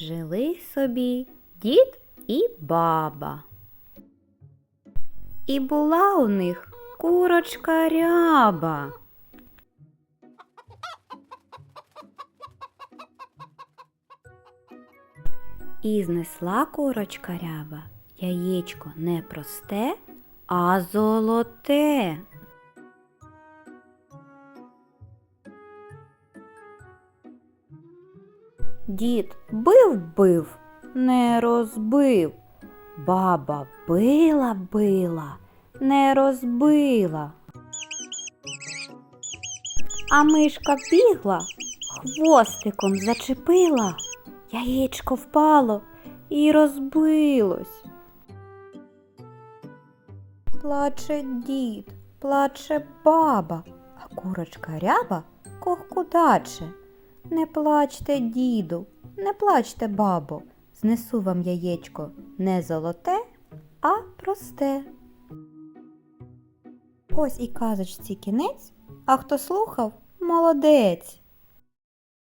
Жили собі дід і баба. І була у них курочка ряба. І знесла курочка ряба яєчко не просте, а золоте. Дід бив бив, не розбив. Баба била била, не розбила. А мишка бігла, хвостиком зачепила, яєчко впало і розбилось. Плаче дід, плаче баба, а курочка ряба ковкудаче. Не плачте, діду, не плачте, бабо, знесу вам яєчко не золоте, а просте. Ось і казочці кінець, а хто слухав, молодець.